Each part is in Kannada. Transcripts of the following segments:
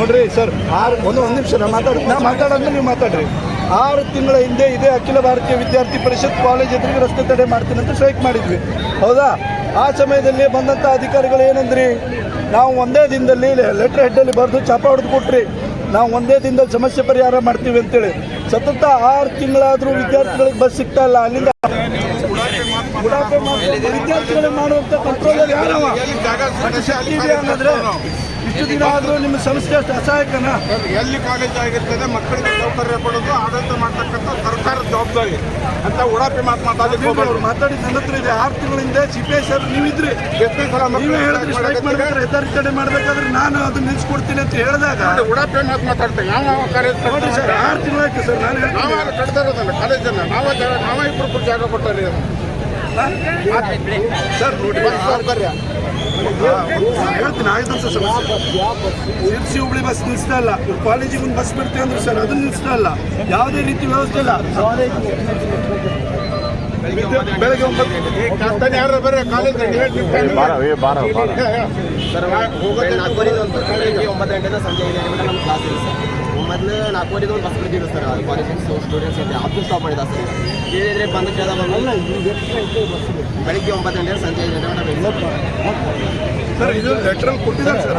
ನೋಡ್ರಿ ಸರ್ ಆರು ಒಂದು ಒಂದು ನಿಮಿಷ ನಾ ಮಾತಾಡಿ ನಾ ಮಾತಾಡೋದ್ಮೇಲೆ ನೀವು ಮಾತಾಡ್ರಿ. ಆರು ತಿಂಗಳ ಹಿಂದೆ ಇದೇ ಅಖಿಲ ಭಾರತೀಯ ವಿದ್ಯಾರ್ಥಿ ಪರಿಷತ್ ಕಾಲೇಜ್ ಎದುರಿಗೆ ರಸ್ತೆ ತಡೆ ಮಾಡ್ತೀನಿ ಅಂತ ಸ್ಟ್ರೈಕ್ ಮಾಡಿದ್ವಿ. ಹೌದಾ? ಆ ಸಮಯದಲ್ಲಿ ಬಂದಂಥ ಅಧಿಕಾರಿಗಳು ಏನಂದ್ರಿ? ನಾವು ಒಂದೇ ದಿನದಲ್ಲಿ ಲೆಟರ್ ಹೆಡ್ಡಲ್ಲಿ ಬರೆದು ಚಾಪ ಹೊಡೆದು ಕೊಟ್ರಿ. ನಾವು ಒಂದೇ ದಿನದಲ್ಲಿ ಸಮಸ್ಯೆ ಪರಿಹಾರ ಮಾಡ್ತೀವಿ ಅಂತೇಳಿ. ಸತತ ಆರು ತಿಂಗಳಾದರೂ ವಿದ್ಯಾರ್ಥಿಗಳಿಗೆ ಬಸ್ ಸಿಗ್ತಾ ಇಲ್ಲ. ಅಲ್ಲಿಂದ ವಿದ್ಯಾರ್ಥಿಗಳಿಗೆ ಮಾಡುವಂಥ ಕಂಟ್ರೋಲ್ ಯಾರು ಮತ್ತೆ ಶಕ್ತಿ ಇದೆ ಅನ್ನೋದ್ರೆ ಇಷ್ಟು ದಿನ ಆದರೂ ನಿಮ್ಮ ಸಂಸ್ಥೆ ಅಷ್ಟು ಅಸಹಾಯಕನ? ಎಲ್ಲಿ ಕಾಲೇಜ್ ಆಗಿರ್ತದೆ ಮಕ್ಕಳಿಗೆ ಸೌಕರ್ಯ ಕೊಡೋದು ಆಡಳಿತ ಮಾಡ್ತಕ್ಕಂಥ ಸರ್ಕಾರದ ಜವಾಬ್ದಾರಿ. ಅಂತ ಉಡಾಪಿ ಮಾತು ಮಾತಾಡಲಿಕ್ಕೆ ಅವ್ರು ಮಾತಾಡಿ ಮಾತಾಡಿದ ನನ್ನ ಹತ್ರ ಇದೆ. ಆರು ತಿಂಗಳಿಂದ ಸಿ ಪಿ ಐ ಸರ್ ನೀವಿದ್ರಿ ಎಷ್ಟೇ ಸಲ ನೀವೇ ಹೇಳಿದ್ರಿ ಸ್ಟ್ರೈಕ್ ಮಾಡಬೇಕಾದ್ರೆ ಮಾಡ್ಬೇಕಾದ್ರೆ ಹೆದ್ದಾರಿ ತಡೆ ಮಾಡಬೇಕಾದ್ರೆ ನಾನು ಅದನ್ನ ನಿಲ್ಸ್ಕೊಡ್ತೀನಿ ಅಂತ ಹೇಳಿದಾಗ ಉಡಾಪಿ ಮಾತು ಮಾತಾಡ್ತೇವೆ ಯಾವ ಯಾವ ಕಾಲೇಜ್ ನೋಡಿ ಸರ್ ಆರು ತಿಂಗಳಾಯ್ತು ಸರ್ ನಾನು ನಾವೇ ಕಟ್ತಾ ಇರೋದಲ್ಲ ಕಾಲೇಜನ್ನ. ನಾವೇ ನಾವೇ ಇಬ್ಬರು ಜಾಗ ಕೊಟ್ಟಾರೆ ಸರ್ ನೋಡಿ ಸೌಕರ್ಯ. ಹೇಳ್ತೀನಿ ಆಯ್ತು ಸರ್. ಸಮಸ್ಯೆ ಸಿ ಹುಬ್ಳಿ ಬಸ್ ನಿಲ್ಲಿಸ್ತಾ ಇಲ್ಲ. ಕಾಲೇಜಿಗೆ ಒಂದು ಬಸ್ ಬಿಡ್ತೀವಿ ಅಂದ್ರೆ ಸರ್ ಅದನ್ನ ನಿಲ್ಲಿಸ್ತಾ ಇಲ್ಲ. ಯಾವುದೇ ರೀತಿ ವ್ಯವಸ್ಥೆ ಇಲ್ಲ. ಬೆಳಗ್ಗೆ ಒಂಬತ್ತು ಯಾರು ಬರ್ರಿ ಕಾಲೇಜ್ ಸರ್ ಹೋಗೋದು ನಾಲ್ಕುವರೆಗೆ ಒಂಬತ್ತು ಗಂಟೆಯಿಂದ ಸಂಜೆ ಐದು ಗಂಟೆ ನಮ್ಮ ಕ್ಲಾಸ್ ಇದೆ ಸರ್ ಮೊದಲು ನಾಲ್ಕುವರೆಗೆ ಒಂದು ಬಸ್ ಬಿಟ್ಟಿದ್ರು ಸರ್ ಕಾಲೇಜ್ ಸ್ಟೂಡೆಂಟ್ಸ್ ಇದೆ ಅದು ಸ್ಟಾಪ್ ಮಾಡಿದ ಸರ್ ಕೇಳಿದ್ರೆ ಬಂದು ಕೇಳಿದ ಬಂದು ಬೆಳಿಗ್ಗೆ ಒಂಬತ್ತು ಗಂಟೆ ಸಂಜೆ ಐದು ಗಂಟೆ ಸರ್ ಇದು ಲೆಟ್ರಲ್ ಕೊಟ್ಟಿದ್ದಾರೆ ಸರ್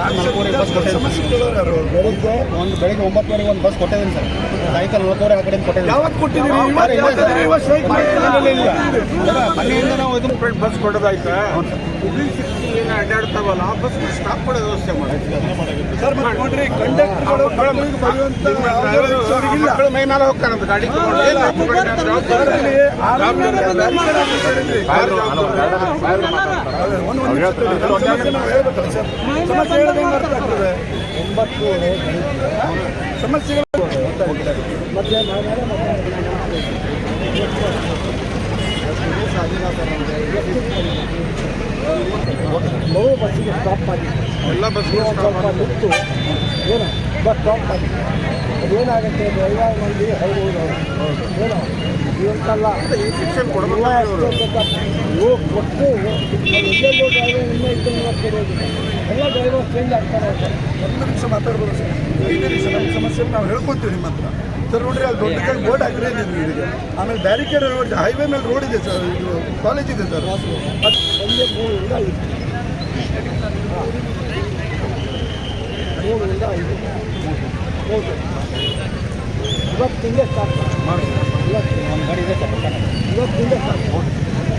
ಕೇಳೋರು ಯಾರು ಬೆಳಿಗ್ಗೆ ಒಂದು ಬೆಳಗ್ಗೆ ಒಂಬತ್ತುವರೆಗೆ ಒಂದು ಬಸ್ ಕೊಟ್ಟಿದ್ದೀನಿ ಸರ್ ಸಾಯಂಕಾಲ ನಾಲ್ಕುವರೆ ಆ ಕಡೆ ಕೊಟ್ಟಿದ್ದೀನಿ ಯಾವತ್ತು ಕೊಟ್ಟಿದ್ದೀರಿ ಕೊಟ್ಟಿದ್ದೀರಿ. ಮನೆಯಿಂದ ನಾವು ಇದು ಬಸ್ ಕೊಡೋದಾಯ್ತಾ ಹುಬ್ಳಿ ಸಿಟಿ ಏನು ಅಡ್ಡಾಡ್ತಾವಲ್ಲ ಆ ಬಸ್ ಸ್ಟಾಪ್ ಮಾಡೋ ವ್ಯವಸ್ಥೆ ಮಾಡಿ ಸರ್ ಮತ್ತೆ ನೋಡ್ರಿ ಕಂಡಕ್ಟರ್ಗಳು ಬರೆಯುವಂತ ಮೈ ಮೇಲೆ ಹೋಗ್ತಾರಂತ ಗಾಡಿ ಜವಾಬ್ದಾರಿ? ಹೇಳ್ಬೇಕಲ್ಲ ಸರ್? ಸಮಸ್ಯೆ ಹೇಳಿದ್ರೆ ಹೆಂಗ್ ಅರ್ಥ ಆಗ್ತದೆ. ಸಮಸ್ಯೆಗಳು ನೋವು ಬಸ್ಸಿಗೆ ಸ್ಟಾಪ್ ಮಾಡಿ ಎಲ್ಲ ಬಸ್ ಸ್ವಲ್ಪ ನಿಂತು ಏನು ಬಸ್ ಸ್ಟಾಪ್ ಮಾಡಿ ಅದೇನಾಗುತ್ತೆ? ಐದಾರು ಮಂದಿ ಹೌದು ಏನು ಇವತ್ತಲ್ಲ. ಇವು ಕೊಟ್ಟು ಎಲ್ಲೆಲ್ಲೋ ಡ್ರೈವರ್ ಇನ್ನೂ ಇದ್ದು ಕೊಡೋದು. ಎಲ್ಲ ಡ್ರೈವರ್ ಚೇಂಜ್ ಆಗ್ತಾರೆ ಒಂದು ನಿಮಿಷ ಮಾತಾಡ್ಬೋದು ಸರ್. ಐದು ನಿಮಿಷ ನಮ್ಮ ಸಮಸ್ಯೆ ನಾವು ಹೇಳ್ಕೊತೀವಿ ನಿಮ್ಮ ಹತ್ರ. ಸರ್ ನೋಡ್ರಿ ಅಲ್ಲಿ ದೊಡ್ಡ ಕಡೆ ಬೋರ್ಡ್ ಹಾಕಿದ್ರೆ ಇದೆ ಆಮೇಲೆ ಬ್ಯಾರಿಕೇಡ್ ರೋಡ್ ಹೈವೇ ಮೇಲೆ ರೋಡ್ ಇದೆ ಸರ್. ಇದು ಕಾಲೇಜ್ ಇದೆ ಸರ್. ಅದು ಸಂಜೆ ಮೂರರಿಂದ ಐದು. ಮೂರರಿಂದ ಐದು. ಹೌದು ಇವತ್ತಿಂದ ಸ್ಟಾರ್ಟ್ ಮಾಡಿ ಇವತ್ತು ಒಂದು ಗಾಡಿ ಇದೆ ಸರ್ ಇವತ್ತಿಂದ ಸ್ಟಾರ್ಟ್ ಮಾಡಿ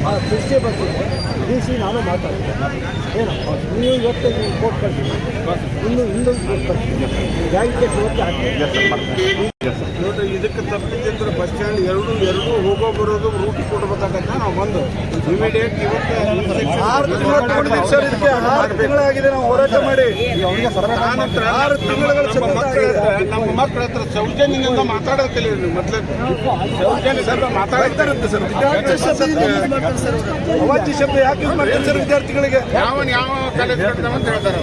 ಆ ಸೃಷ್ಟಿ ಬಸ್ ಇದೆ ಡಿ ಸಿ ನಾನು ಮಾತಾಡ್ತೀನಿ ಏನು ನೀವು ಇವತ್ತು ನೀವು ಕೋರ್ಟ್ ಕಳ್ತೀನಿ ಇನ್ನು ಇನ್ನೊಂದು ಕೋರ್ಟ್ ಕಳ್ತೀನಿ ಬ್ಯಾಂಕಿಗೆ ಇವತ್ತು ಹಾಕ್ತೀನಿ ನೋಡಿ ಇದಕ್ಕೆ ತಪ್ಪಿದ್ರೆ ಬಸ್ ಸ್ಟ್ಯಾಂಡ್ ಎರಡು ಎರಡು ಹೋಗೋ ಬರೋದು ರೂಟ್ ಕೊಡ್ಬೇಕಾಗತ್ತ ನಾವು ಬಂದು ಇಮಿಡಿಯೇಟ್ ಇವತ್ತು ಆರು ತಿಂಗಳು ತಗೊಂಡಿದ್ದೀವಿ ಸರ್ ಇದಕ್ಕೆ. ಆರು ತಿಂಗಳಾಗಿದೆ ನಾವು ಹೋರಾಟ ಮಾಡಿ. ಆನಂತರ ಆರು ನಮ್ಮ ಮಕ್ಕಳ ಹತ್ರ ನಮ್ಮ ಮಕ್ಕಳ ಹತ್ರ ಸೌಜನ್ಯದಿಂದ ಮಾತಾಡೋದು ಕಲಿಯಿರಿ ಮೊದಲೇ. ಸೌಜನ್ಯ ಸರ್ ಮಾತಾಡ್ತಾರೆ ಬೈತಾರಂತೆ ಸರ್ ಅವಾಚ್ಯ ಶಬ್ದ ಯಾಕೆ ಯೂಸ್ ಮಾಡ್ತಾರೆ ಸರ್ ವಿದ್ಯಾರ್ಥಿಗಳಿಗೆ? ಯಾವ ಯಾವ ಕಾಲೇಜ್ ಅಂತ ಹೇಳ್ತಾರೆ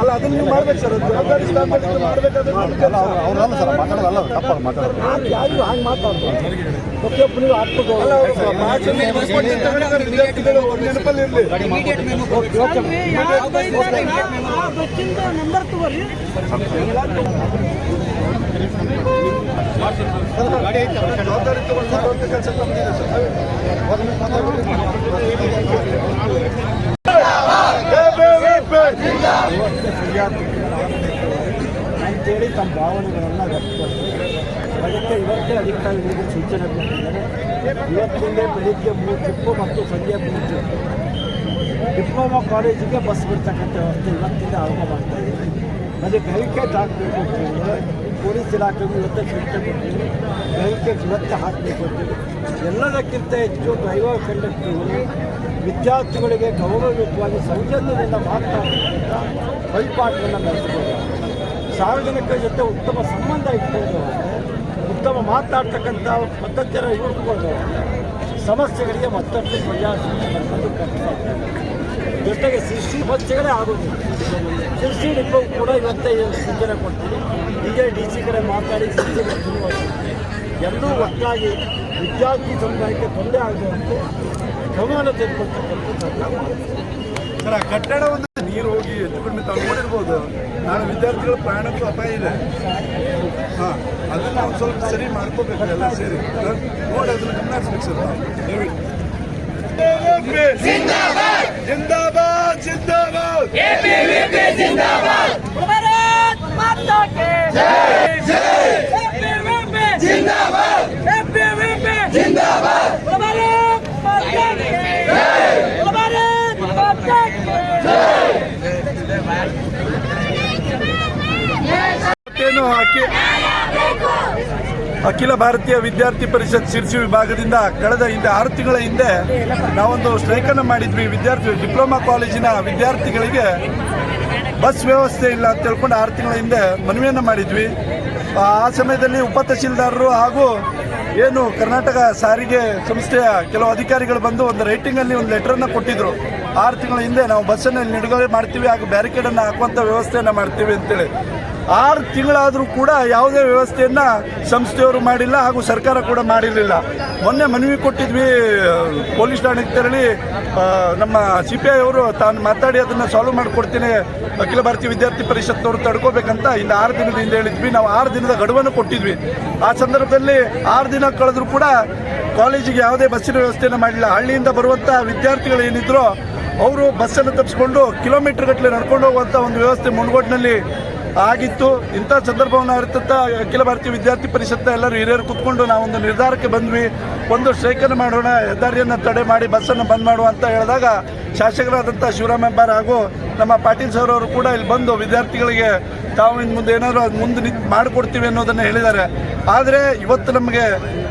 ಅಲ್ಲ ಅದನ್ನ ನೀವು ಮಾಡ್ಬೇಕು ಸರ್ ಜವಾಬ್ದಾರಿ ಸ್ಥಾನದಲ್ಲಿ ಮಾಡ್ಬೇಕಾದ್ರೆ ಅವರಲ್ಲ ಸರ್ ಮಾತಾಡೋದಲ್ಲ ತಪ್ಪಲ್ಲ ಮಾತಾಡೋದು. ಯಾರು ಹಂಗೆ ಮಾತಾಡ್ತಾರೆ? ಪ್ರತಿಯೊಬ್ಬನಿಗೂ ಆತ್ಮದ ಅಲ್ಲ ಅವರು ವಿದ್ಯಾರ್ಥಿಗಳು ನೆನಪಲ್ಲಿ ಇರಲಿ ನಂಬರ್ ತಗೋರಿ. ಜವಾಬ್ದಾರಿ ತಗೊಂಡು ಮಾಡುವಂಥ ಕೆಲಸ ತಮ್ಮದಿದೆ ಸರ್ ಅಂತೇಳಿ ತಮ್ಮ ಭಾವನೆಗಳನ್ನು ವ್ಯಕ್ತಪಡಿಸಿದೆ ಅದಕ್ಕೆ ಇವತ್ತೇ ಅಧಿಕಾರಿಗಳಿಗೆ ಸೂಚನೆ ಕೊಟ್ಟಿದ್ದಾರೆ. ಇವತ್ತಿಂದ ಬೆಳಿಗ್ಗೆ ಮೂರು ಟಿಪ್ಪು ಮತ್ತು ಸಂಜೆ ಮೂರು ಟಿಪ್ಪು. ಡಿಪ್ಲೊಮಾ ಕಾಲೇಜಿಗೆ ಬಸ್ ಬಿಡ್ತಕ್ಕಂಥ ವ್ಯವಸ್ಥೆ ಇವತ್ತಿಂದ ಆರಂಭ ಮಾಡ್ತಾ ಇದ್ದೀವಿ ಅದಕ್ಕೆ ಬ್ಯಾರಿಕೇಡ್ ಹಾಕಬೇಕು ಅಂತ ಹೇಳಿದ್ರೆ ಪೊಲೀಸ್ ಇಲಾಖೆಗೂ ಇವತ್ತೇ ಸೂಚನೆ ಕೊಟ್ಟಿದ್ದೀವಿ ಬ್ಯಾರಿಕೇಡ್ ಇವತ್ತೇ ಹಾಕಬೇಕು ಅಂತೀವಿ ಎಲ್ಲದಕ್ಕಿಂತ ಹೆಚ್ಚು ಡ್ರೈವರ್ ಕಂಡಕ್ಟರ್ಗಳು ವಿದ್ಯಾರ್ಥಿಗಳಿಗೆ ಗೌರವಯುತವಾಗಿ ಸೌಜನ್ಯದಿಂದ ಮಾತನಾಡುವಂಥ ಪರಿಪಾಠವನ್ನು ನಡೆಸಬಹುದು ಸಾರ್ವಜನಿಕರ ಜೊತೆ ಉತ್ತಮ ಸಂಬಂಧ ಇಟ್ಕೊಂಡು, ಉತ್ತಮ ಮಾತಾಡ್ತಕ್ಕಂಥ ಪದ್ಧತಿಯನ್ನು ಇಟ್ಕೊಂಡು ಸಮಸ್ಯೆಗಳಿಗೆ ಮತ್ತಷ್ಟು ಪರಿಹಾರ ಜೊತೆಗೆ ಸೃಷ್ಟಿ ಸಮಸ್ಯೆಗಳೇ ಆಗೋದಿಲ್ಲ. ಸೃಷ್ಟಿ ಡಿಪೋ ಕೂಡ ಇವತ್ತೇ ಸೂಚನೆ ಕೊಡ್ತೀವಿ ಹೀಗೆ ಡಿ ಸಿ ಕಡೆ ಮಾತಾಡಿ ಬರ್ತೀನಿ ಎಲ್ಲರೂ ಒಟ್ಟಾಗಿ ವಿದ್ಯಾರ್ಥಿ ಸಮುದಾಯಕ್ಕೆ ತೊಂದರೆ ಆಗದಂತೆ ಗಮನ ತೆಗೆದುಕೊಳ್ತಕ್ಕಂಥ ಮಾಡಿದೆ. ನೀರು ಹೋಗಿ ಹೆಚ್ಚು ಕಡಿಮೆ ತಗೊಂಡಿರ್ಬೋದು ನಾನು ವಿದ್ಯಾರ್ಥಿಗಳ ಪ್ರಯಾಣಕ್ಕೂ ಅಪಾಯ ಇದೆ ಹಾಂ ಅದನ್ನು ಒಂದು ಸ್ವಲ್ಪ ಸರಿ ಮಾಡ್ಕೋಬೇಕು ಎಲ್ಲ ಸೇರಿ ನೋಡಿ ಅದನ್ನು ಗಮನಿಸ್ಬೇಕು ಸರ್ ದಯವಿಟ್ಟು ಜಿಂದಾಬಾದ್ ಜಿಂದಾಬಾದ್ ಜಿಂದಾಬಾದ್ ಎಬಿವಿಪಿ ಜಿಂದಾಬಾದ್ ಭಾರತ್ ಮಾತಾ ಜಿಂದಾಬಾದ್ ಅಖಿಲ ಭಾರತೀಯ ವಿದ್ಯಾರ್ಥಿ ಪರಿಷತ್ ಶಿರ್ಸಿ ವಿಭಾಗದಿಂದ ಕಳೆದ ಹಿಂದೆ ಆರು ತಿಂಗಳ ಹಿಂದೆ ನಾವೊಂದು ಸ್ಟ್ರೈಕನ್ನು ಮಾಡಿದ್ವಿ. ವಿದ್ಯಾರ್ಥಿ ಡಿಪ್ಲೊಮಾ ಕಾಲೇಜಿನ ವಿದ್ಯಾರ್ಥಿಗಳಿಗೆ ಬಸ್ ವ್ಯವಸ್ಥೆ ಇಲ್ಲ ಅಂತ ತಿಳ್ಕೊಂಡು ಆರು ತಿಂಗಳ ಹಿಂದೆ ಮನವಿಯನ್ನು ಮಾಡಿದ್ವಿ. ಆ ಸಮಯದಲ್ಲಿ ಉಪ ತಹಶೀಲ್ದಾರರು ಹಾಗೂ ಏನು ಕರ್ನಾಟಕ ಸಾರಿಗೆ ಸಂಸ್ಥೆಯ ಕೆಲವು ಅಧಿಕಾರಿಗಳು ಬಂದು ಒಂದು ರೈಟಿಂಗಲ್ಲಿ ಒಂದು ಲೆಟ್ರನ್ನು ಕೊಟ್ಟಿದ್ರು. ಆರು ತಿಂಗಳ ಹಿಂದೆ ನಾವು ಬಸ್ಸನ್ನು ನಿಡುಗಡೆ ಮಾಡ್ತೀವಿ ಹಾಗೂ ಬ್ಯಾರಿಕೇಡನ್ನು ಹಾಕುವಂಥ ವ್ಯವಸ್ಥೆಯನ್ನು ಮಾಡ್ತೀವಿ ಅಂತೇಳಿ. ಆರು ತಿಂಗಳಾದರೂ ಕೂಡ ಯಾವುದೇ ವ್ಯವಸ್ಥೆಯನ್ನು ಸಂಸ್ಥೆಯವರು ಮಾಡಿಲ್ಲ ಹಾಗೂ ಸರ್ಕಾರ ಕೂಡ ಮಾಡಿರಲಿಲ್ಲ. ಮೊನ್ನೆ ಮನವಿ ಕೊಟ್ಟಿದ್ವಿ, ಪೊಲೀಸ್ ಠಾಣೆಗೆ ತೆರಳಿ ನಮ್ಮ ಸಿ ಪಿ ಐ ಅವರು ತಾನು ಮಾತಾಡಿ ಅದನ್ನು ಸಾಲ್ವ್ ಮಾಡಿಕೊಡ್ತೀನಿ, ಅಖಿಲ ಭಾರತೀಯ ವಿದ್ಯಾರ್ಥಿ ಪರಿಷತ್ನವರು ತಡ್ಕೋಬೇಕಂತ ಇಲ್ಲಿ ಆರು ದಿನದ ಹಿಂದೆ ಹೇಳಿದ್ವಿ. ನಾವು ಆರು ದಿನದ ಗಡುವನ್ನು ಕೊಟ್ಟಿದ್ವಿ. ಆ ಸಂದರ್ಭದಲ್ಲಿ ಆರು ದಿನ ಕಳೆದರೂ ಕೂಡ ಕಾಲೇಜಿಗೆ ಯಾವುದೇ ಬಸ್ಸಿನ ವ್ಯವಸ್ಥೆಯನ್ನು ಮಾಡಿಲ್ಲ. ಹಳ್ಳಿಯಿಂದ ಬರುವಂಥ ವಿದ್ಯಾರ್ಥಿಗಳು ಏನಿದ್ರು, ಅವರು ಬಸ್ಸನ್ನು ತಪ್ಪಿಸ್ಕೊಂಡು ಕಿಲೋಮೀಟರ್ ಗಟ್ಟಲೆ ನಡ್ಕೊಂಡು ಹೋಗುವಂಥ ಒಂದು ವ್ಯವಸ್ಥೆ ಮುಂಡಗೋಡ್ನಲ್ಲಿ ಆಗಿತ್ತು. ಇಂಥ ಸಂದರ್ಭವನ್ನು ಅರಿತಂತ ಅಖಿಲ ಭಾರತೀಯ ವಿದ್ಯಾರ್ಥಿ ಪರಿಷತ್ನ ಎಲ್ಲರೂ ಹಿರಿಯರು ಕೂತ್ಕೊಂಡು ನಾವೊಂದು ನಿರ್ಧಾರಕ್ಕೆ ಬಂದ್ವಿ. ಒಂದು ಸ್ಟ್ರೈಕನ್ನು ಮಾಡೋಣ, ಹೆದ್ದಾರಿಯನ್ನು ತಡೆ ಮಾಡಿ, ಬಸ್ಸನ್ನು ಬಂದ್ ಮಾಡುವ ಅಂತ ಹೇಳಿದಾಗ ಶಾಸಕರಾದಂಥ ಶಿವರಾಮ ಹೆಬ್ಬಾರ್ ಹಾಗೂ ನಮ್ಮ ಪಾಟೀಲ್ ಸರ್ ಅವರು ಕೂಡ ಇಲ್ಲಿ ಬಂದು ವಿದ್ಯಾರ್ಥಿಗಳಿಗೆ ತಾವು ಇನ್ನು ಮುಂದೆ ಏನಾದರೂ ಅದು ಮುಂದೆ ನಿಂತು ಮಾಡಿಕೊಡ್ತೀವಿ ಅನ್ನೋದನ್ನು ಹೇಳಿದ್ದಾರೆ. ಆದರೆ ಇವತ್ತು ನಮಗೆ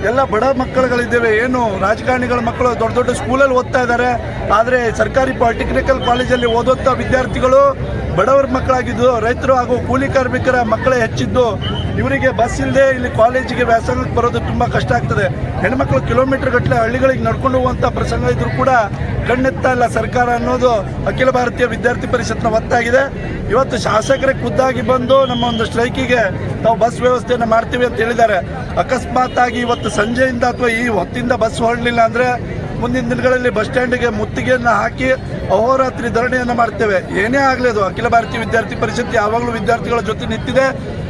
ಎಲ್ಲ ಬಡ ಮಕ್ಕಳುಗಳಿದ್ದೇವೆ. ಏನು ರಾಜಕಾರಣಿಗಳ ಮಕ್ಕಳು, ದೊಡ್ಡ ದೊಡ್ಡ ಸ್ಕೂಲಲ್ಲಿ ಓದ್ತಾ ಇದ್ದಾರೆ. ಆದರೆ ಸರ್ಕಾರಿ ಪಾಲಿಟೆಕ್ನಿಕಲ್ ಕಾಲೇಜಲ್ಲಿ ಓದುವಂಥ ವಿದ್ಯಾರ್ಥಿಗಳು ಬಡವರ ಮಕ್ಕಳಾಗಿದ್ದು, ರೈತರು ಹಾಗೂ ಕೂಲಿ ಕಾರ್ಮಿಕರ ಮಕ್ಕಳೇ ಹೆಚ್ಚಿದ್ದು ಇವರಿಗೆ ಬಸ್ ಇಲ್ಲದೆ ಇಲ್ಲಿ ಕಾಲೇಜಿಗೆ ವ್ಯಾಸಂಗಕ್ಕೆ ಬರೋದು ತುಂಬ ಕಷ್ಟ ಆಗ್ತದೆ. ಹೆಣ್ಮಕ್ಳು ಕಿಲೋಮೀಟರ್ ಗಟ್ಟಲೆ ಹಳ್ಳಿಗಳಿಗೆ ನಡ್ಕೊಂಡು ಹೋಗುವಂಥ ಪ್ರಸಂಗ ಇದ್ರೂ ಕೂಡ ಕಣ್ಣೆತ್ತಾ ಇಲ್ಲ ಸರ್ಕಾರ ಅನ್ನೋದು ಅಖಿಲ ಭಾರತೀಯ ವಿದ್ಯಾರ್ಥಿ ಪರಿಷತ್ನ ಒತ್ತಾಗಿದೆ. ಇವತ್ತು ಶಾಸಕರೇ ಖುದ್ದಾಗಿ ಬಂದು ನಮ್ಮ ಒಂದು ಸ್ಟ್ರೈಕಿಗೆ ನಾವು ಬಸ್ ವ್ಯವಸ್ಥೆಯನ್ನು ಮಾಡ್ತೀವಿ ಅಂತ ಹೇಳಿದ್ದಾರೆ. ಅಕಸ್ಮಾತ್ ಆಗಿ ಇವತ್ತು ಸಂಜೆಯಿಂದ ಅಥವಾ ಈ ಹೊತ್ತಿಂದ ಬಸ್ ಹೊರಡಲಿಲ್ಲ ಅಂದರೆ ಮುಂದಿನ ದಿನಗಳಲ್ಲಿ ಬಸ್ ಸ್ಟ್ಯಾಂಡಿಗೆ ಮುತ್ತಿಗೆಯನ್ನು ಹಾಕಿ ಅಹೋರಾತ್ರಿ ಧರಣಿಯನ್ನು ಮಾಡ್ತೇವೆ. ಏನೇ ಆಗಲಿ ಅದು ಅಖಿಲ ಭಾರತೀಯ ವಿದ್ಯಾರ್ಥಿ ಪರಿಷತ್ ಯಾವಾಗಲೂ ವಿದ್ಯಾರ್ಥಿಗಳ ಜೊತೆ ನಿಂತಿದೆ.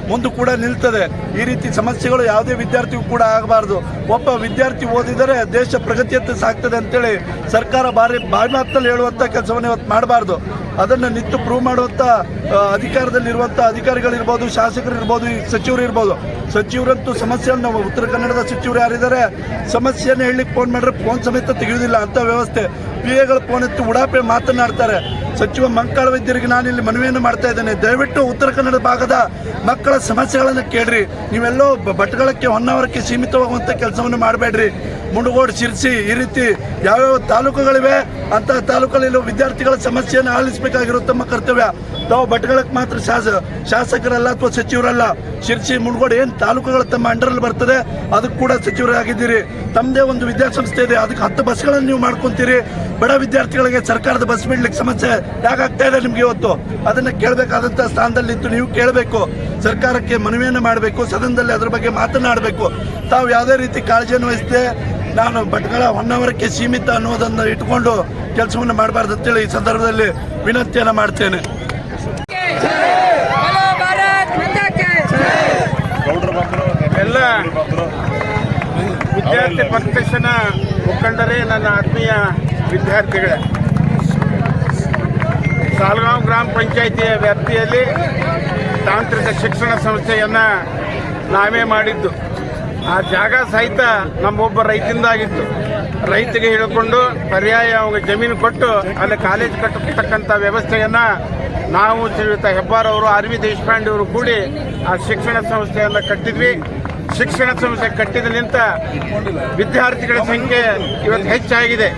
ಮುಂದೆ ಕೂಡ ನಿಲ್ತದೆ. ಈ ರೀತಿ ಸಮಸ್ಯೆಗಳು ಯಾವುದೇ ವಿದ್ಯಾರ್ಥಿಗೂ ಕೂಡ ಆಗಬಾರ್ದು. ಒಬ್ಬ ವಿದ್ಯಾರ್ಥಿ ಓದಿದರೆ ದೇಶ ಪ್ರಗತಿಯತ್ತ ಸಾಗ್ತದೆ ಅಂತೇಳಿ ಸರ್ಕಾರ ಬಾರಿ ಬಾಯಿ ಮಾತಲ್ಲಿ ಹೇಳುವಂಥ ಕೆಲಸವನ್ನು ಇವತ್ತು ಮಾಡಬಾರ್ದು. ಅದನ್ನು ನಿಂತು ಪ್ರೂವ್ ಮಾಡುವಂಥ ಅಧಿಕಾರದಲ್ಲಿರುವಂಥ ಅಧಿಕಾರಿಗಳಿರ್ಬೋದು, ಶಾಸಕರಿರ್ಬೋದು, ಈ ಸಚಿವರು ಇರ್ಬೋದು ಸಚಿವರಂತೂ ಸಮಸ್ಯೆಯನ್ನು, ಉತ್ತರ ಕನ್ನಡದ ಸಚಿವರು ಯಾರಿದ್ದಾರೆ, ಸಮಸ್ಯೆಯನ್ನು ಹೇಳಲಿಕ್ಕೆ ಫೋನ್ ಮಾಡಿದ್ರೆ ಫೋನ್ ಸಮೇತ ತೆಗೆಯುವುದಿಲ್ಲ ಅಂಥ ವ್ಯವಸ್ಥೆ. ಪಿ ಎಗಳು ಫೋನ್ ಎತ್ತಿ ಉಡಾಪೆ ಮಾತನಾಡ್ತಾರೆ ಸಚಿವ ಮಂಕಾಳ ವೈದ್ಯರಿಗೆ ನಾನು ಇಲ್ಲಿ ಮನವಿಯನ್ನು ಮಾಡ್ತಾ ಇದ್ದೇನೆ. ದಯವಿಟ್ಟು ಉತ್ತರ ಕನ್ನಡ ಭಾಗದ ಮಕ್ಕಳ ಸಮಸ್ಯೆಗಳನ್ನು ಕೇಳ್ರಿ. ನೀವೆಲ್ಲೋ ಭಟ್ಕಳಕ್ಕೆ, ಹೊನ್ನಾವರಕ್ಕೆ ಸೀಮಿತವಾಗುವಂಥ ಕೆಲಸವನ್ನು ಮಾಡಬೇಡ್ರಿ. ಮುಂಡಗೋಡು, ಶಿರ್ಸಿ ಈ ರೀತಿ ಯಾವ್ಯಾವ ತಾಲೂಕುಗಳಿವೆ ಅಂತ ತಾಲೂಕಲ್ಲಿ ವಿದ್ಯಾರ್ಥಿಗಳ ಸಮಸ್ಯೆಯನ್ನು ಆಲಿಸಬೇಕಾಗಿರೋ ತಮ್ಮ ಕರ್ತವ್ಯ. ತಾವು ಭಟ್ಗಳಕ್ಕೆ ಮಾತ್ರ ಶಾಸ, ಶಾಸಕರಲ್ಲ ಅಥವಾ ಸಚಿವರಲ್ಲ. ಶಿರ್ಸಿ, ಮುಂಡಗೋಡು ಏನು ತಾಲೂಕುಗಳು ತಮ್ಮ ಅಂಡರಲ್ಲಿ ಬರ್ತದೆ, ಅದಕ್ಕೆ ಕೂಡ ಸಚಿವರಾಗಿದ್ದೀರಿ ತಮ್ಮದೇ ಒಂದು ವಿದ್ಯಾಸಂಸ್ಥೆ ಇದೆ. ಅದಕ್ಕೆ ಹತ್ತು ಬಸ್ಗಳನ್ನು ನೀವು ಮಾಡ್ಕೊಂತೀರಿ. ಬಡ ವಿದ್ಯಾರ್ಥಿಗಳಿಗೆ ಸರ್ಕಾರದ ಬಸ್ ಬಿಡ್ಲಿಕ್ಕೆ ಸಮಸ್ಯೆ ಯಾಕಾಗ್ತಾ ಇದೆ ನಿಮ್ಗೆ ಇವತ್ತು? ಅದನ್ನು ಕೇಳಬೇಕಾದಂಥ ಸ್ಥಾನದಲ್ಲಿತ್ತು ನೀವು ಕೇಳಬೇಕು. ಸರ್ಕಾರಕ್ಕೆ ಮನವಿಯನ್ನು ಮಾಡಬೇಕು, ಸದನದಲ್ಲಿ ಅದರ ಬಗ್ಗೆ ಮಾತನಾಡಬೇಕು. ತಾವು ಯಾವುದೇ ರೀತಿ ಕಾಳಜಿಯನ್ನು ವಹಿಸದೆ ನಾನು ಭಟ್ಗಳ ಹೊನ್ನಾವರಕ್ಕೆ ಸೀಮಿತ ಅನ್ನೋದನ್ನು ಇಟ್ಕೊಂಡು ಕೆಲಸವನ್ನು ಮಾಡಬಾರ್ದು ಅಂತೇಳಿ ಈ ಸಂದರ್ಭದಲ್ಲಿ ವಿನಂತಿಯನ್ನು ಮಾಡ್ತೇನೆ. ಎಲ್ಲ ವಿದ್ಯಾರ್ಥಿ ಪ್ರತಿಷ್ಠಾನ ಮುಖಂಡರೇ ನನ್ನ ಆತ್ಮೀಯ ವಿದ್ಯಾರ್ಥಿಗಳೇ. ಸಾಲಗಾಂವ್ ಗ್ರಾಮ ಪಂಚಾಯಿತಿಯ ವ್ಯಾಪ್ತಿಯಲ್ಲಿ ತಾಂತ್ರಿಕ ಶಿಕ್ಷಣ ಸಂಸ್ಥೆಯನ್ನು ನಾವೇ ಮಾಡಿದ್ದು. ಆ ಜಾಗ ಸಹಿತ ನಮ್ಮೊಬ್ಬ ರೈತಿಂದಾಗಿತ್ತು ರೈತಿಗೆ ಹಿಡ್ಕೊಂಡು ಪರ್ಯಾಯ ಅವಾಗ ಜಮೀನು ಕೊಟ್ಟು ಅಲ್ಲಿ ಕಾಲೇಜ್ ಕಟ್ಟತಕ್ಕಂಥ ವ್ಯವಸ್ಥೆಯನ್ನು ನಾವು ಶ್ರೀಯುತ ಹೆಬ್ಬಾರ್ ಅವರು ಆರ್ ವಿ ದೇಶಪಾಂಡೆ ಅವರು ಕೂಡಿ ಆ ಶಿಕ್ಷಣ ಸಂಸ್ಥೆಯನ್ನು ಕಟ್ಟಿದ್ವಿ. ಶಿಕ್ಷಣ ಸಂಸ್ಥೆ ಕಟ್ಟಿದ ನಿಂತ ವಿದ್ಯಾರ್ಥಿಗಳ ಸಂಖ್ಯೆ ಇವತ್ತು ಹೆಚ್ಚಾಗಿದೆ.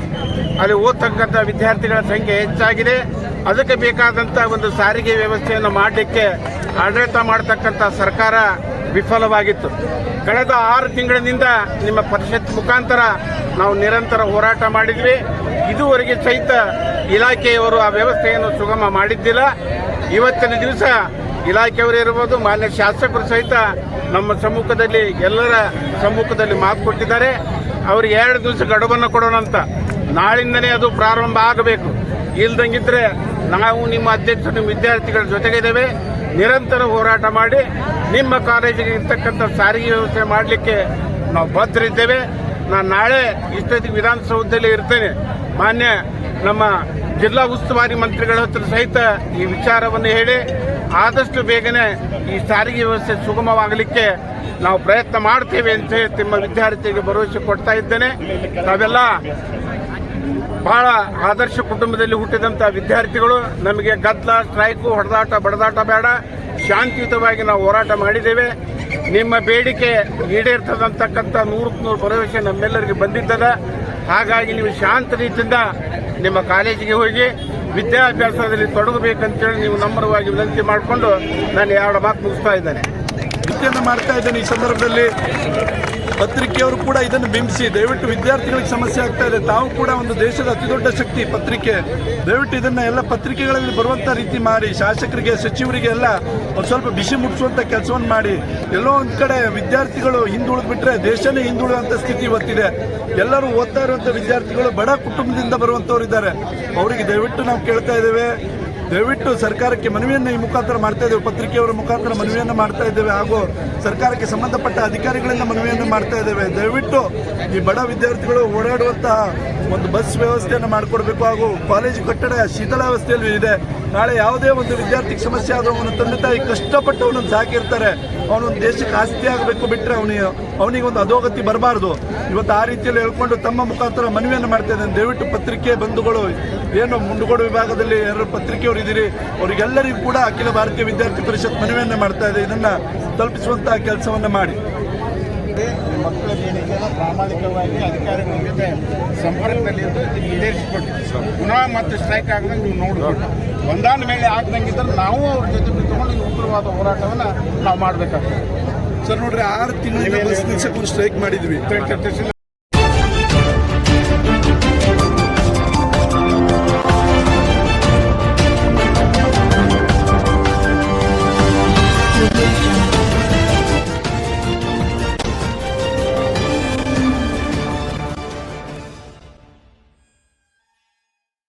ಅಲ್ಲಿ ಓದ್ತಕ್ಕಂಥ ವಿದ್ಯಾರ್ಥಿಗಳ ಸಂಖ್ಯೆ ಹೆಚ್ಚಾಗಿದೆ. ಅದಕ್ಕೆ ಬೇಕಾದಂಥ ಒಂದು ಸಾರಿಗೆ ವ್ಯವಸ್ಥೆಯನ್ನು ಮಾಡಲಿಕ್ಕೆ ಆಡಳಿತ ಮಾಡತಕ್ಕಂಥ ಸರ್ಕಾರ ವಿಫಲವಾಗಿತ್ತು. ಕಳೆದ ಆರು ತಿಂಗಳಿನಿಂದ ನಿಮ್ಮ ಪರಿಷತ್ ಮುಖಾಂತರ ನಾವು ನಿರಂತರ ಹೋರಾಟ ಮಾಡಿದ್ವಿ. ಇದುವರೆಗೆ ಸಹಿತ ಇಲಾಖೆಯವರು ಆ ವ್ಯವಸ್ಥೆಯನ್ನು ಸುಗಮ ಮಾಡಿದ್ದಿಲ್ಲ. ಇವತ್ತಿನ ದಿವಸ ಇಲಾಖೆಯವರು ಇರ್ಬೋದು, ಮಾನ್ಯ ಶಾಸಕರು ಸಹಿತ ನಮ್ಮ ಸಮ್ಮುಖದಲ್ಲಿ ಎಲ್ಲರ ಸಮ್ಮುಖದಲ್ಲಿ ಮಾತು ಕೊಟ್ಟಿದ್ದಾರೆ. ಅವರು ಎರಡು ದಿವಸ ಗಡುವನ್ನು ಕೊಡೋಣ ಅಂತ ನಾಳಿಂದನೇ ಅದು ಪ್ರಾರಂಭ ಆಗಬೇಕು. ಇಲ್ದಂಗಿದ್ರೆ ನಾವು ನಿಮ್ಮ ಅಧ್ಯಕ್ಷರು ವಿದ್ಯಾರ್ಥಿಗಳ ಜೊತೆಗಿದ್ದೇವೆ. ನಿರಂತರ ಹೋರಾಟ ಮಾಡಿ, ನಿಮ್ಮ ಕಾಲೇಜಿಗೆ ಇರ್ತಕ್ಕಂಥ ಸಾರಿಗೆ ವ್ಯವಸ್ಥೆ ಮಾಡಲಿಕ್ಕೆ ನಾವು ಬದ್ಧರಿದ್ದೇವೆ. ನಾನು ನಾಳೆ ಇಷ್ಟೊತ್ತಿಗೆ ವಿಧಾನಸೌಧದಲ್ಲಿ ಇರ್ತೇನೆ. ಮಾನ್ಯ ನಮ್ಮ ಜಿಲ್ಲಾ ಉಸ್ತುವಾರಿ ಮಂತ್ರಿಗಳ ಹತ್ರ ಸಹಿತ ಈ ವಿಚಾರವನ್ನು ಹೇಳಿ, ಆದಷ್ಟು ಬೇಗನೆ ಈ ಸಾರಿಗೆ ವ್ಯವಸ್ಥೆ ಸುಗಮವಾಗಲಿಕ್ಕೆ ನಾವು ಪ್ರಯತ್ನ ಮಾಡ್ತೇವೆ ಅಂತ ಹೇಳಿ ನಿಮ್ಮ ವಿದ್ಯಾರ್ಥಿಗೆ ಭರವಸೆ ಕೊಡ್ತಾ ಇದ್ದೇನೆ. ನಾವೆಲ್ಲ ಬಹಳ ಆದರ್ಶ ಕುಟುಂಬದಲ್ಲಿ ಹುಟ್ಟಿದಂಥ ವಿದ್ಯಾರ್ಥಿಗಳು ನಮಗೆ ಗದ್ದಲ, ಸ್ಟ್ರೈಕು, ಹೊಡೆದಾಟ, ಬಡದಾಟ ಬೇಡ. ಶಾಂತಿಯುತವಾಗಿ ನಾವು ಹೋರಾಟ ಮಾಡಿದ್ದೇವೆ. ನಿಮ್ಮ ಬೇಡಿಕೆ ಈಡೇರ್ತದಂತಕ್ಕಂಥ ನೂರಕ್ಕೆ ನೂರು ಭರವಸೆ ನಮ್ಮೆಲ್ಲರಿಗೆ ಬಂದಿದ್ದದ. ಹಾಗಾಗಿ ನೀವು ಶಾಂತ ರೀತಿಯಿಂದ ನಿಮ್ಮ ಕಾಲೇಜಿಗೆ ಹೋಗಿ ವಿದ್ಯಾಭ್ಯಾಸದಲ್ಲಿ ತೊಡಗಬೇಕಂತೇಳಿ ನೀವು ನಮ್ರವಾಗಿ ವಿನಂತಿ ಮಾಡಿಕೊಂಡು ನಾನು ಎರಡು ಮಾತು ಮುಗಿಸ್ತಾ ಇದ್ದೇನೆ. ಮಾಡ್ತಾ ಇದ್ದೇನೆ ಈ ಸಂದರ್ಭದಲ್ಲಿ. ಪತ್ರಿಕೆಯವರು ಕೂಡ ಇದನ್ನು ಬಿಂಬಿಸಿ, ದಯವಿಟ್ಟು ವಿದ್ಯಾರ್ಥಿಗಳಿಗೆ ಸಮಸ್ಯೆ ಆಗ್ತಾ ಇದೆ. ತಾವು ಕೂಡ ಒಂದು ದೇಶದ ಅತಿದೊಡ್ಡ ಶಕ್ತಿ, ಪತ್ರಿಕೆ. ದಯವಿಟ್ಟು ಇದನ್ನ ಎಲ್ಲ ಪತ್ರಿಕೆಗಳಲ್ಲಿ ಬರುವಂತ ರೀತಿ ಮಾಡಿ, ಶಾಸಕರಿಗೆ, ಸಚಿವರಿಗೆ ಎಲ್ಲ ಒಂದು ಸ್ವಲ್ಪ ಬಿಸಿ ಮುಟ್ಟಿಸುವಂತ ಕೆಲಸವನ್ನು ಮಾಡಿ. ಎಲ್ಲೋ ಒಂದ್ ಕಡೆ ವಿದ್ಯಾರ್ಥಿಗಳು ಹಿಂದುಳಿದ್ ಬಿಟ್ರೆ ದೇಶನೇ ಹಿಂದುಳಿದಂತ ಸ್ಥಿತಿ ಇವತ್ತಿದೆ. ಎಲ್ಲರೂ ಓದ್ತಾ ಇರುವಂತ ವಿದ್ಯಾರ್ಥಿಗಳು ಬಡ ಕುಟುಂಬದಿಂದ ಬರುವಂತವ್ರು ಇದ್ದಾರೆ ಅವರಿಗೆ ದಯವಿಟ್ಟು ನಾವು ಕೇಳ್ತಾ ಇದ್ದೇವೆ. ದಯವಿಟ್ಟು ಸರ್ಕಾರಕ್ಕೆ ಮನವಿಯನ್ನು ಈ ಮುಖಾಂತರ ಮಾಡ್ತಾ ಇದ್ದೇವೆ. ಪತ್ರಿಕೆಯವರ ಮುಖಾಂತರ ಮನವಿಯನ್ನು ಮಾಡ್ತಾ ಇದ್ದೇವೆ ಹಾಗೂ ಸರ್ಕಾರಕ್ಕೆ ಸಂಬಂಧಪಟ್ಟ ಅಧಿಕಾರಿಗಳಿಂದ ಮನವಿಯನ್ನು ಮಾಡ್ತಾ ಇದ್ದೇವೆ. ದಯವಿಟ್ಟು ಈ ಬಡ ವಿದ್ಯಾರ್ಥಿಗಳು ಓಡಾಡುವಂತಹ ಒಂದು ಬಸ್ ವ್ಯವಸ್ಥೆಯನ್ನು ಮಾಡಿಕೊಡ್ಬೇಕು ಹಾಗೂ ಕಾಲೇಜು ಕಟ್ಟಡ ಶೀತಲಾವಸ್ಥೆಯಲ್ಲಿ ಇದೆ. ನಾಳೆ ಯಾವುದೇ ಒಂದು ವಿದ್ಯಾರ್ಥಿಗೆ ಸಮಸ್ಯೆ ಆದರೂ ಅವನ ತಂದೆ ತಾಯಿ ಕಷ್ಟಪಟ್ಟು ಅವನನ್ನು ಸಾಕಿರ್ತಾರೆ. ಅವನೊಂದು ದೇಶಕ್ಕೆ ಆಸ್ತಿ ಆಗಬೇಕು ಬಿಟ್ಟರೆ ಅವನಿಗೆ ಅವನಿಗೆ ಒಂದು ಅಧೋಗತಿ ಬರಬಾರ್ದು. ಇವತ್ತು ಆ ರೀತಿಯಲ್ಲಿ ಹೇಳ್ಕೊಂಡು ತಮ್ಮ ಮುಖಾಂತರ ಮನವಿಯನ್ನು ಮಾಡ್ತಾ ಇದ್ದಾನೆ. ದಯವಿಟ್ಟು ಪತ್ರಿಕೆ ಬಂಧುಗಳು, ಏನು ಮುಂಡುಗೋಡು ವಿಭಾಗದಲ್ಲಿ ಯಾರು ಪತ್ರಿಕೆಯವರು ಇದ್ದೀರಿ, ಅವರಿಗೆಲ್ಲರಿಗೂ ಕೂಡ ಅಖಿಲ ಭಾರತೀಯ ವಿದ್ಯಾರ್ಥಿ ಪರಿಷತ್ ಮನವಿಯನ್ನು ಮಾಡ್ತಾ ಇದೆ. ಇದನ್ನು ತಲುಪಿಸುವಂತಹ ಕೆಲಸವನ್ನು ಮಾಡಿ. ಪ್ರಾಮಾಣಿಕವಾಗಿ ಅಧಿಕಾರಿಗಳ ಜೊತೆ ಸಂಪರ್ಕದಲ್ಲಿದ್ದು ಪುನಃ ಮತ್ತೆ ಸ್ಟ್ರೈಕ್ ಆಗದಂಗೆ ನೀವು ನೋಡ್ಬೇಕು ಒಂದಾದ ಮೇಲೆ ಆಗ್ದಂಗಿದ್ರೆ ನಾವು ಅವ್ರ ಜೊತೆ ತಗೊಂಡು ಈ ಉಗ್ರವಾದ ಹೋರಾಟವನ್ನು ನಾವು ಮಾಡಬೇಕಾಗ್ತದೆ. ಸರ್ ನೋಡ್ರಿ ಆರು ತಿಂಗಳಿಂದ ಬಸ್ ನಿಲ್ಸಕ್ಕೆ ಸ್ಟ್ರೈಕ್ ಮಾಡಿದ್ವಿ.